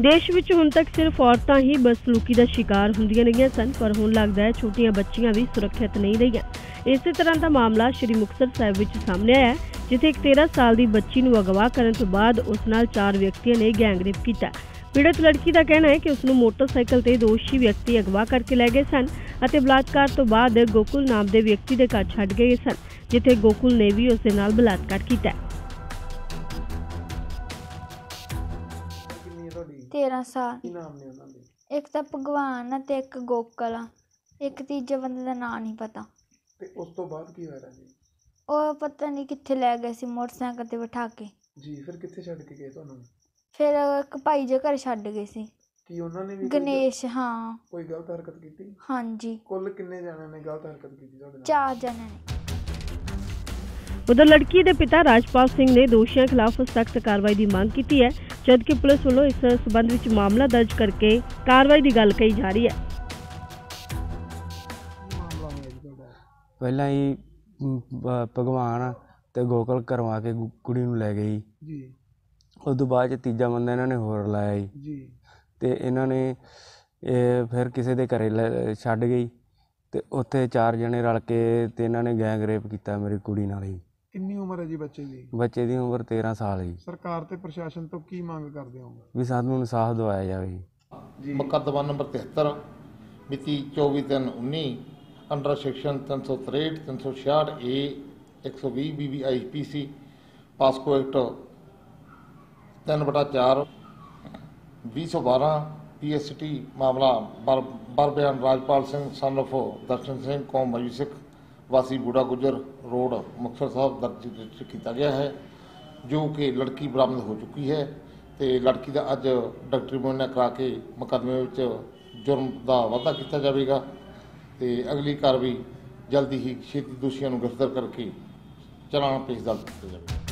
ਦੇਸ਼ ਵਿੱਚ ਹੁਣ ਤੱਕ ਸਿਰਫ ਔਰਤਾਂ ਹੀ ਬਦਸਲੂਕੀ ਦਾ ਸ਼ਿਕਾਰ ਹੁੰਦੀਆਂ ਰਹੀਆਂ ਸਨ, ਪਰ ਹੁਣ ਲੱਗਦਾ ਹੈ ਛੋਟੀਆਂ ਬੱਚੀਆਂ ਵੀ ਸੁਰੱਖਿਅਤ ਨਹੀਂ ਰਹੀਆਂ। ਇਸੇ ਤਰ੍ਹਾਂ ਦਾ ਮਾਮਲਾ ਸ਼੍ਰੀ ਮੁਕਤਸਰ ਸਾਹਿਬ ਵਿੱਚ ਸਾਹਮਣੇ ਆਇਆ ਜਿੱਥੇ ਇੱਕ 13 ਸਾਲ ਦੀ ਬੱਚੀ ਨੂੰ ਅਗਵਾ ਕਰਨ ਤੋਂ ਬਾਅਦ ਉਸ ਨਾਲ ਚਾਰ ਵਿਅਕਤੀਆਂ ਨੇ ਗੈਂਗਰੇਪ ਕੀਤਾ। ਪੀੜਤ ਲੜਕੀ ਦਾ ਕਹਿਣਾ ਹੈ ਕਿ ਉਸ ਨੂੰ ਮੋਟਰਸਾਈਕਲ ਤੇ ਦੋਸ਼ੀ ਵਿਅਕਤੀ ਅਗਵਾ ਕਰਕੇ ਲੈ ਗਏ ਸਨ ਅਤੇ ਬਲਾਤਕਾਰ ਤੋਂ ਬਾਅਦ ਗੋਕੁਲ ਨਾਮ ਦੇ ਵਿਅਕਤੀ ਦੇ ਘਰ ਛੱਡ ਗਏ ਸਨ, ਜਿੱਥੇ ਗੋਕੁਲ ਨੇ ਵੀ ਉਸ ਦੇ ਨਾਲ ਬਲਾਤਕਾਰ ਕੀਤਾ 13 ਸਾਲ। ਕੀ ਨਾਮ ਨੇ ਉਹਨਾਂ ਦੇ? ਇੱਕ ਤਾਂ ਭਗਵਾਨ ਆ ਤੇ ਇੱਕ ਗੋਕਲ ਆ। ਇੱਕ ਤੀਜੇ ਬੰਦੇ ਦਾ ਨਾਂ ਨਹੀਂ ਪਤਾ। ਤੇ ਉਸ ਤੋਂ ਬਾਅਦ ਕੀ ਹੋਇਆ ਜੀ ਉਹ ਪਤਾ ਨਹੀਂ ਕਿੱਥੇ ਲੈ ਗਏ ਸੀ ਮੋਟਰਸਾਈਕਲ ਤੇ ਬਿਠਾ ਕੇ। ਜੀ ਫਿਰ ਕਿੱਥੇ ਛੱਡ ਕੇ ਗਏ ਤੁਹਾਨੂੰ? ਫਿਰ ਇੱਕ ਭਾਈ ਜੇ ਘਰ ਛੱਡ ਗਏ ਸੀ। ਕੀ ਉਹਨਾਂ ਨੇ ਵੀ ਕੋਈ ਗਣੇਸ਼ ਹਾਂ। ਕੋਈ ਗਲਤ ਹਰਕਤ ਕੀਤੀ? ਹਾਂਜੀ। ਕੁੱਲ ਕਿੰਨੇ ਜਣਿਆਂ ਨੇ ਗਲਤ ਹਰਕਤ ਕੀਤੀ ਤੁਹਾਡੇ ਨਾਲ? ਚਾਰ ਜਣੇ ਨੇ। ਉਧਰ ਲੜਕੀ ਦੇ ਪਿਤਾ ਰਾਜਪਾਲ ਸਿੰਘ ਨੇ ਦੋਸ਼ੀਆਂ ਖਿਲਾਫ ਸਖਤ ਕਾਰਵਾਈ ਦੀ ਮੰਗ ਕੀਤੀ ਹੈ ਜਦਕਿ ਪੁਲਿਸ ਵੱਲੋਂ ਇਸ ਸਬੰਧ ਵਿੱਚ ਮਾਮਲਾ ਦਰਜ ਕਰਕੇ ਕਾਰਵਾਈ ਦੀ ਗੱਲ ਕਹੀ ਜਾ ਰਹੀ ਹੈ। ਪਹਿਲਾਂ ਹੀ ਭਗਵਾਨ ਤੇ ਗੋਕਲ ਕਰਵਾ ਕੇ ਕੁੜੀ ਨੂੰ ਲੈ ਗਈ। ਜੀ। ਉਸ ਤੋਂ ਬਾਅਦ ਚ ਤੀਜਾ ਬੰਦਾ ਇਹਨਾਂ ਨੇ ਹੋਰ ਲਾਇਆ ਜੀ। ਤੇ ਇਹਨਾਂ ਨੇ ਇਹ ਫਿਰ ਕਿਸੇ ਦੇ ਘਰੇ ਲੈ- ਛੱਡ ਗਈ। ਤੇ ਉੱਥੇ ਚਾਰ ਜਣੇ ਰਲ ਕੇ ਤੇ ਇਹਨਾਂ ਨੇ ਗੈਂਗ ਰੇਪ ਕੀਤਾ ਮੇਰੀ ਕੁੜੀ ਨਾਲ ਹੀ। ਉਮਰ ਹੈ ਜੀ ਬੱਚੇ ਦੀ? ਬੱਚੇ ਦੀ ਉਮਰ 13 ਸਾਲ ਹੈ ਜੀ। ਸਰਕਾਰ ਤੇ ਪ੍ਰਸ਼ਾਸਨ ਤੋਂ ਕੀ ਮੰਗ ਕਰਦੇ ਹੋ? ਵੀ ਸਾਨੂੰ ਇਨਸਾਫ ਦਿਵਾਇਆ ਜਾਵੇ ਜੀ। ਮੁਕੱਦਮਾ ਨੰਬਰ 73 ਮਿਤੀ 24/3/19 under section 363 366 A 120 Bibi IPC POCSO act 3/4 2012 PST ਮਾਮਲਾ ਬਰ ਬਰ ਬਿਆਨ ਰਾਜਪਾਲ ਸਿੰਘ ਸਨ ਦਰਸ਼ਨ ਸਿੰਘ ਕੌਮ ਸਿੱਖ ਵਾਸੀ ਬੂੜਾ ਗੁਜਰ ਰੋਡ ਮੁਕਤਸਰ ਸਾਹਿਬ ਦਰਜ ਰਜਿਸਟਰ ਕੀਤਾ ਗਿਆ ਹੈ, ਜੋ ਕਿ ਲੜਕੀ ਬਰਾਮਦ ਹੋ ਚੁੱਕੀ ਹੈ ਤੇ ਲੜਕੀ ਦਾ ਅੱਜ ਡਾਕਟਰੀ ਮੁਆਇਨਾ ਕਰਾ ਕੇ ਮੁਕੱਦਮੇ ਵਿੱਚ ਜੁਰਮ ਦਾ ਵਾਧਾ ਕੀਤਾ ਜਾਵੇਗਾ ਤੇ ਅਗਲੀ ਕਾਰਵਾਈ ਜਲਦੀ ਹੀ ਛੇਤੀ ਦੋਸ਼ੀਆਂ ਨੂੰ ਗ੍ਰਿਫਤਾਰ ਕਰਕੇ ਚਲਾਨ ਪੇਸ਼ ਦਰਜ ਕੀਤਾ ਜਾਵੇਗਾ।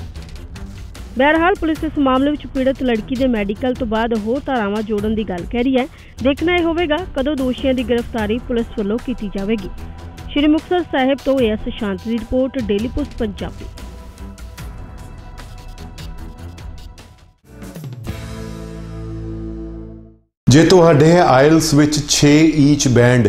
ਬਹਰਹਾਲ ਪੁਲਿਸ ਇਸ ਮਾਮਲੇ ਵਿੱਚ ਪੀੜਤ ਲੜਕੀ ਦੇ ਮੈਡੀਕਲ ਤੋਂ ਬਾਅਦ ਹੋਰ ਧਾਰਾਵਾਂ ਜੋੜਨ ਦੀ ਗੱਲ ਕਹਿ ਰਹੀ ਹੈ। ਦੇਖਣਾ ਇਹ ਹੋਵੇਗਾ ਕਦੋਂ ਦੋਸ਼ੀਆਂ ਦੀ ਗ੍ਰਿਫਤਾਰੀ ਪੁਲਿਸ ਵੱਲੋਂ ਕੀਤੀ ਜਾਵੇਗੀ। ਸ਼੍ਰੀ ਮੁਕਤਸਰ ਸਾਹਿਬ ਤੋਂ ਐਸ ਸ਼ਾਂਤ ਦੀ ਰਿਪੋਰਟ, ਡੇਲੀ ਪੋਸਟ, ਪੰਜਾਬੀ। ਜੇ ਤੁਹਾਡੇ ਆਇਲਸ ਵਿੱਚ 6 ਈਚ ਬੈਂਡ